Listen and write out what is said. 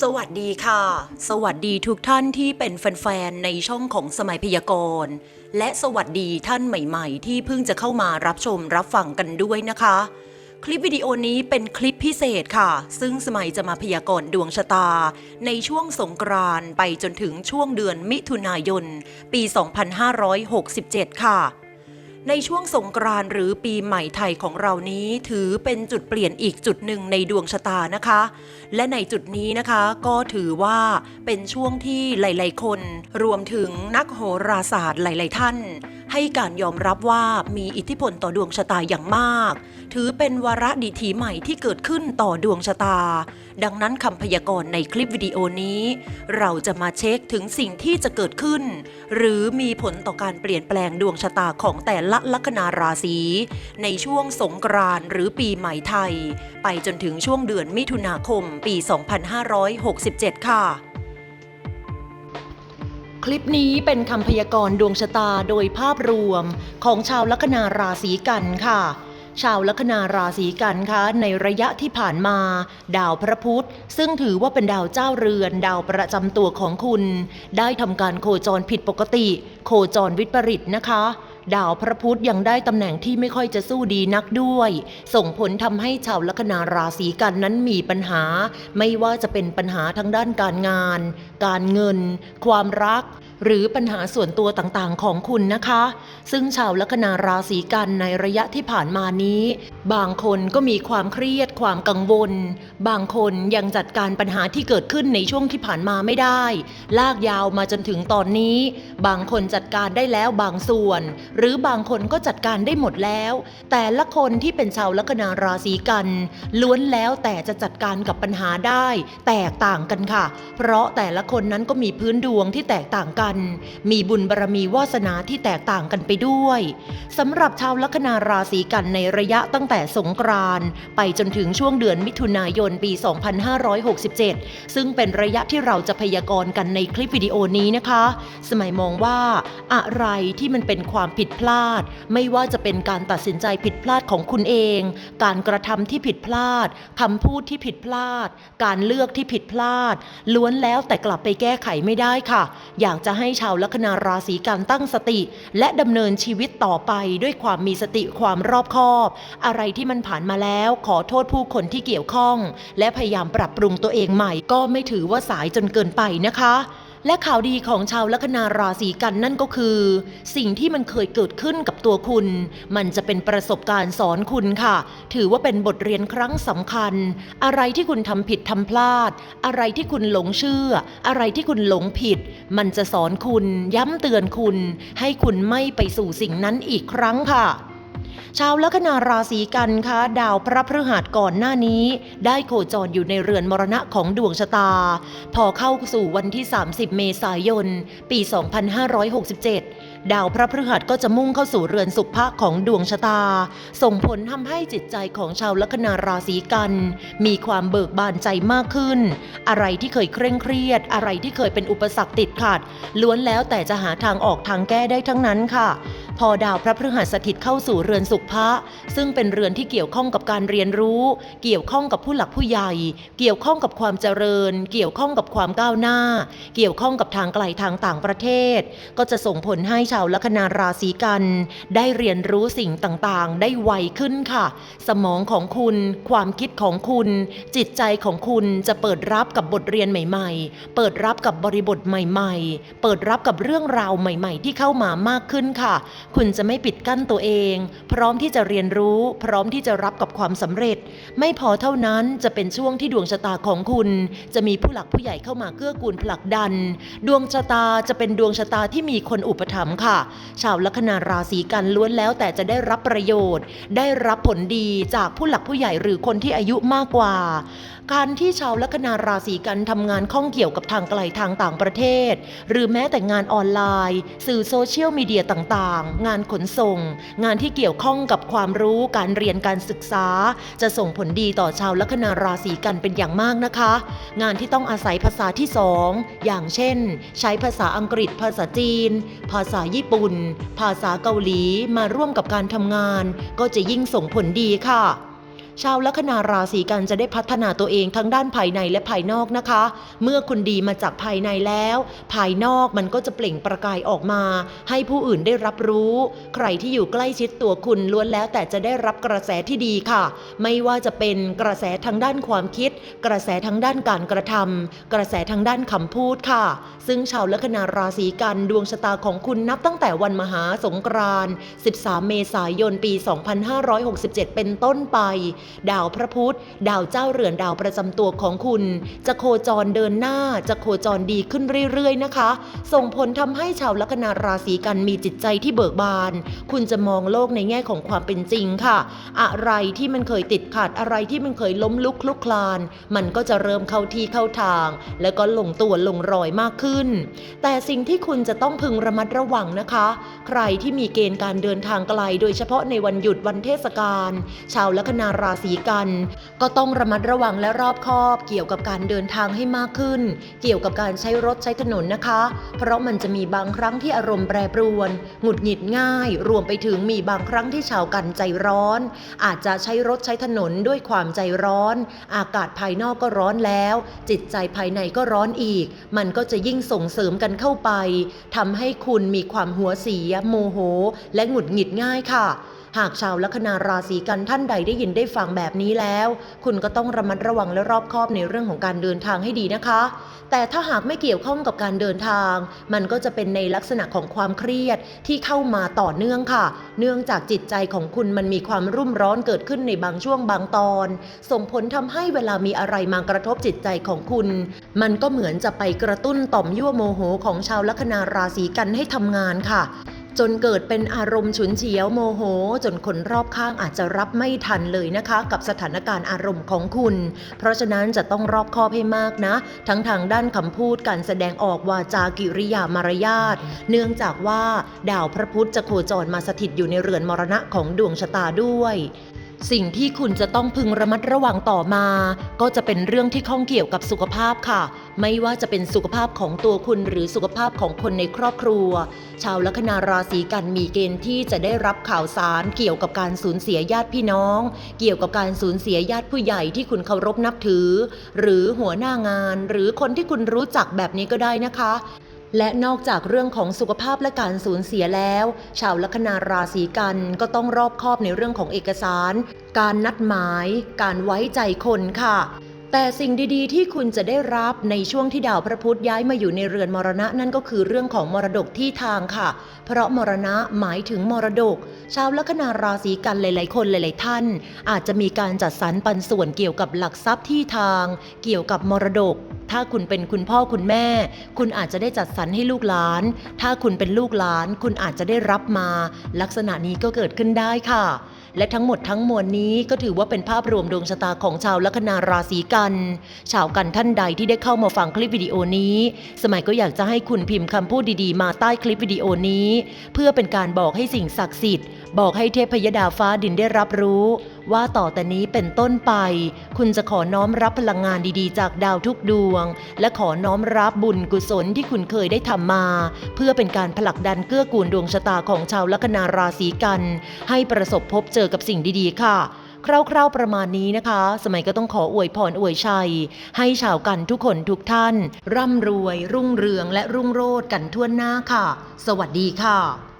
สวัสดีค่ะ สวัสดีทุกท่านที่เป็นแฟนๆ ในช่องของสมัยพยากรณ์ และสวัสดีท่านใหม่ๆ ที่เพิ่งจะเข้ามารับชมรับฟังกันด้วยนะคะ คลิปวิดีโอนี้เป็นคลิปพิเศษค่ะ ซึ่งสมัยจะมาพยากรณ์ดวงชะตา ในช่วงสงกรานต์ไปจนถึงช่วงเดือนมิถุนายน ปี 2567 ค่ะ ในช่วงสงกรานต์หรือปีใหม่ไทยของเรานี้ถือเป็นจุดเปลี่ยนอีกจุดหนึ่งในดวงชะตานะคะ และในจุดนี้นะคะก็ถือว่าเป็นช่วงที่หลาย ๆ คน รวมถึงนักโหราศาสตร์หลาย ๆ ท่าน ให้การยอมรับว่ามีอิทธิพลต่อดวงชะตาอย่างมาก ถือเป็นวาระดีถีใหม่ที่เกิดขึ้นต่อดวงชะตา ดังนั้นคำพยากรณ์ในคลิปวิดีโอนี้ เราจะมาเช็คถึงสิ่งที่จะเกิดขึ้น หรือมีผลต่อการเปลี่ยนแปลงดวงชะตาของแต่ละลัคนาราศีในช่วงสงกรานต์หรือปีใหม่ไทย ไปจนถึงช่วงเดือนมิถุนาคม ปี 2567 ค่ะ คลิปนี้เป็นคำพยากรณ์ดวงชะตาโดยภาพรวมของชาวลัคนาราศีกันค่ะ ชาวลัคนาราศีกันคะในระยะที่ผ่านมา ดาวพระพุธ ซึ่งถือว่าเป็นดาวเจ้าเรือน ดาวประจำตัวของคุณ ได้ทำการโคจรผิดปกติ โคจรวิปริตนะคะ ดาวพระพุธยังได้ตำแหน่งที่ไม่ค่อยจะสู้ดีนักด้วย ส่งผลทำให้ชาวลัคนาราศีกันนั้นมีปัญหา ไม่ว่าจะเป็นปัญหาทางด้านการงาน การเงิน ความรัก หรือปัญหาส่วนตัวต่างๆ ของคุณนะคะ ซึ่งชาวลัคนาราศีกันในระยะที่ผ่านมานี้ บางคนก็มีความเครียดความกังวล บางคนยังจัดการปัญหาที่เกิดขึ้นในช่วงที่ผ่านมาไม่ได้ ลากยาวมาจนถึงตอนนี้ บางคนจัดการได้แล้วบางส่วน หรือบางคนก็จัดการได้หมดแล้ว แต่ละคนที่เป็นชาวลัคนาราศีกันล้วนแล้วแต่จะจัดการกับปัญหาได้ แตกต่างกันค่ะ เพราะแต่ละคนนั้นก็มีพื้นดวงที่แตกต่างกันมีบุญบารมีวาสนาที่แตกต่างกันไปด้วยสำหรับชาวลัคนาราศีกันในระยะตั้งแต่สงกรานต์ไปจนถึงช่วงเดือนมิถุนายนปี 2567 ซึ่งเป็นระยะที่เราจะพยากรณ์กันในคลิปวิดีโอนี้นะคะ สมัยมองว่า อะไรที่มันเป็นความผิดพลาด ไม่ว่าจะเป็นการตัดสินใจผิดพลาดของคุณเอง การกระทำที่ผิดพลาดคำพูดที่ผิดพลาด การเลือกที่ผิดพลาด ล้วนแล้วแต่กลับไปแก้ไขไม่ได้ค่ะ อยากจะใให้ชาวลัคนาราศีกันตั้งสติ และดำเนินชีวิตต่อไปด้วยความมีสติความรอบคอบ อะไรที่มันผ่านมาแล้ว ขอโทษผู้คนที่เกี่ยวข้อง และพยายามปรับปรุงตัวเองใหม่ก็ไม่ถือว่าสายจนเกินไปนะคะ และข่าวดีของชาวลัคนาราศีกันนั่นก็คือ สิ่งที่มันเคยเกิดขึ้นกับตัวคุณ มันจะเป็นประสบการณ์สอนคุณค่ะ ถือว่าเป็นบทเรียนครั้งสำคัญ อะไรที่คุณทำผิดทำพลาด อะไรที่คุณหลงเชื่อ อะไรที่คุณหลงผิด มันจะสอนคุณย้ำเตือนคุณ ให้คุณไม่ไปสู่สิ่งนั้นอีกครั้งค่ะ ชาวลัคนาราศีกันคะดาวพระพฤหัสก่อนหน้านี้ ได้โคจรอยู่ในเรือนมรณะของดวงชะตา พอเข้าสู่วันที่ 30 เมษายน ปี 2567 ดาวพระพฤหัสก็จะมุ่งเข้าสู่เรือนสุภะของดวงชะตา ส่งผลทำให้จิตใจของชาวลัคนาราศีกัน มีความเบิกบานใจมากขึ้น อะไรที่เคยเคร่งเครียด อะไรที่เคยเป็นอุปสรรคติดขัด ล้วนแล้วแต่จะหาทางออกทางแก้ได้ทั้งนั้นค่ะ อดาวพระพฤหัสถิตเข้าสู่เรือนสุภะซึ่งเป็นเรือนที่เกี่ยวข้องกับการเรียนรู้ เกี่ยวข้องกับผู้หลักผู้ใหญ่ เกี่ยวข้องกับความเจริญ เกี่ยวข้องกับความก้าวหน้า เกี่ยวข้องกับทางไกลทางต่างประเทศ ก็จะส่งผลให้ชาวลัคนาราศีกัน ได้เรียนรู้สิ่งต่างๆ ได้ไวขึ้นค่ะ สมองของคุณ ความคิดของคุณ จิตใจของคุณจะเปิดรับกับบทเรียนใหม่ ๆ เปิดรับกับบริบทใหม่ ๆ เปิดรับกับเรื่องราวใหม่ ๆ ที่เข้ามามากขึ้นค่ะคุณจะไม่ปิดกั้นตัวเอง พร้อมที่จะเรียนรู้ พร้อมที่จะรับกับความสำเร็จ ไม่พอเท่านั้นจะเป็นช่วงที่ดวงชะตาของคุณ จะมีผู้หลักผู้ใหญ่เข้ามาเกื้อกูลผลักดัน ดวงชะตาจะเป็นดวงชะตาที่มีคนอุปถัมภ์ค่ะ ชาวลัคนาราศีกันล้วนแล้วแต่จะได้รับประโยชน์ ได้รับผลดีจากผู้หลักผู้ใหญ่หรือคนที่อายุมากกว่าการที่ชาวลัคนาราศีกันทำงานข้องเกี่ยวกับทางไกลทางต่างประเทศ หรือแม้แต่งานออนไลน์ สื่อโซเชียลมีเดียต่างๆ งานขนส่ง งานที่เกี่ยวข้องกับความรู้การเรียนการศึกษา จะส่งผลดีต่อชาวลัคนาราศีกันเป็นอย่างมากนะคะ งานที่ต้องอาศัยภาษาที่สองอย่างเช่น ใช้ภาษาอังกฤษ ภาษาจีน ภาษาญี่ปุ่น ภาษาเกาหลีมาร่วมกับการทำงาน ก็จะยิ่งส่งผลดีค่ะ ชาวลัคนาราศีกันจะได้พัฒนาตัวเองทั้งด้านภายในและภายนอกนะคะ เมื่อคุณดีมาจากภายในแล้ว ภายนอกมันก็จะเปล่งประกายออกมา ให้ผู้อื่นได้รับรู้ ใครที่อยู่ใกล้ชิดตัวคุณล้วนแล้วแต่จะได้รับกระแสที่ดีค่ะ ไม่ว่าจะเป็นกระแสทางด้านความคิด กระแสทางด้านการกระทำกระแสทางด้านคำพูดค่ะ ซึ่งชาวลัคนาราศีกันดวงชะตาของคุณนับตั้งแต่วันมหาสงกรานต์13 เมษายน ปี 2567 เป็นต้นไปดาวพระพุธ ดาวเจ้าเรือนดาวประจำตัวของคุณ จะโคจรเดินหน้า จะโคจรดีขึ้นเรื่อยๆนะคะ ส่งผลทำให้ชาวลัคนาราศีกันมีจิตใจที่เบิกบาน คุณจะมองโลกในแง่ของความเป็นจริงค่ะ อะไรที่มันเคยติดขัดอะไรที่มันเคยล้มลุกคลุกคลาน มันก็จะเริ่มเข้าที่เข้าทาง แล้วก็ลงตัวลงรอยมากขึ้น แต่สิ่งที่คุณจะต้องพึงระมัดระวังนะคะ ใครที่มีเกณฑ์การเดินทางไกล โดยเฉพาะในวันหยุดวันเทศกาลชาวลัคนาราศีกัน ก็ต้องระมัดระวังและรอบคอบเกี่ยวกับการเดินทางให้มากขึ้น เกี่ยวกับการใช้รถใช้ถนนนะคะ เพราะมันจะมีบางครั้งที่อารมณ์แปรปรวน หงุดหงิดง่าย รวมไปถึงมีบางครั้งที่ชาวกันใจร้อน อาจจะใช้รถใช้ถนนด้วยความใจร้อน อากาศภายนอกก็ร้อนแล้ว จิตใจภายในก็ร้อนอีก มันก็จะยิ่งส่งเสริมกันเข้าไปทำให้คุณมีความหัวเสีย โมโห และหงุดหงิดง่ายค่ะ หากชาวลัคนาราศีกันท่านใดได้ยินได้ฟังแบบนี้แล้ว คุณก็ต้องระมัดระวังและรอบคอบในเรื่องของการเดินทางให้ดีนะคะ แต่ถ้าหากไม่เกี่ยวข้องกับการเดินทาง มันก็จะเป็นในลักษณะของความเครียดที่เข้ามาต่อเนื่องค่ะ เนื่องจากจิตใจของคุณมันมีความรุ่มร้อนเกิดขึ้นในบางช่วงบางตอน ส่งผลทำให้เวลามีอะไรมากระทบจิตใจของคุณ มันก็เหมือนจะไปกระตุ้นต่อมยั่วโมโหของชาวลัคนาราศีกันให้ทำงานค่ะ จนเกิดเป็นอารมณ์ฉุนเฉียวโมโห จนคนรอบข้างอาจจะรับไม่ทันเลยนะคะ กับสถานการณ์อารมณ์ของคุณ เพราะฉะนั้นจะต้องรอบคอบให้มากนะ ทั้งทางด้านคำพูดการแสดงออกวาจากิริยามารยาทเนื่องจากว่าดาวพระพุธจะโคจรมาสถิตอยู่ในเรือนมรณะของดวงชะตาด้วย สิ่งที่คุณจะต้องพึงระมัดระวังต่อมา ก็จะเป็นเรื่องที่ข้องเกี่ยวกับสุขภาพค่ะ ไม่ว่าจะเป็นสุขภาพของตัวคุณหรือสุขภาพของคนในครอบครัว ชาวลัคนาราศีกันมีเกณฑ์ที่จะได้รับข่าวสารเกี่ยวกับการสูญเสียญาติพี่น้อง เกี่ยวกับการสูญเสียญาติผู้ใหญ่ที่คุณเคารพนับถือ หรือหัวหน้างาน หรือคนที่คุณรู้จักแบบนี้ก็ได้นะคะ และนอกจากเรื่องของสุขภาพและการสูญเสียแล้ว ชาวลัคนาราศีกันก็ต้องรอบคอบในเรื่องของเอกสาร การนัดหมาย การไว้ใจคนค่ะ แต่สิ่งดีๆ ที่คุณจะได้รับในช่วงที่ดาวพระพุธย้ายมาอยู่ในเรือนมรณะนั่นก็คือเรื่องของมรดกที่ทางค่ะ เพราะมรณะหมายถึงมรดก ชาวลัคนาราศีกันหลาย ๆ คนหลาย ๆ ท่าน อาจจะมีการจัดสรรปันส่วนเกี่ยวกับหลักทรัพย์ที่ทาง เกี่ยวกับมรดก ถ้าคุณเป็นคุณพ่อคุณแม่ คุณอาจจะได้จัดสรรให้ลูกหลาน ถ้าคุณเป็นลูกหลาน คุณอาจจะได้รับมา ลักษณะนี้ก็เกิดขึ้นได้ค่ะ และทั้งหมดทั้งมวลนี้ก็ถือว่าเป็นภาพรวมดวงชะตาของชาวลัคนาราศีกัน ชาวกันท่านใดที่ได้เข้ามาฟังคลิปวิดีโอนี้ สมัยก็อยากจะให้คุณพิมพ์คำพูดดีๆ มาใต้คลิปวิดีโอนี้ เพื่อเป็นการบอกให้สิ่งศักดิ์สิทธิ์ บอกให้เทพยดาฟ้าดินได้รับรู้ ว่าต่อแต่นี้เป็นต้นไป คุณจะขอน้อมรับพลังงานดีๆ จากดาวทุกดวง และขอน้อมรับบุญกุศลที่คุณเคยได้ทำมา เพื่อเป็นการผลักดันเกื้อกูลดวงชะตาของชาวลัคนาราศีกัน ให้ประสบพบเจอกับสิ่งดีๆ ค่ะคร่าวๆประมาณนี้นะคะ สมัยก็ต้องขออวยพรอวยชัย ให้ชาวกันทุกคนทุกท่าน ร่ำรวย รุ่งเรืองและรุ่งโรจน์กันทั่วหน้าค่ะ สวัสดีค่ะ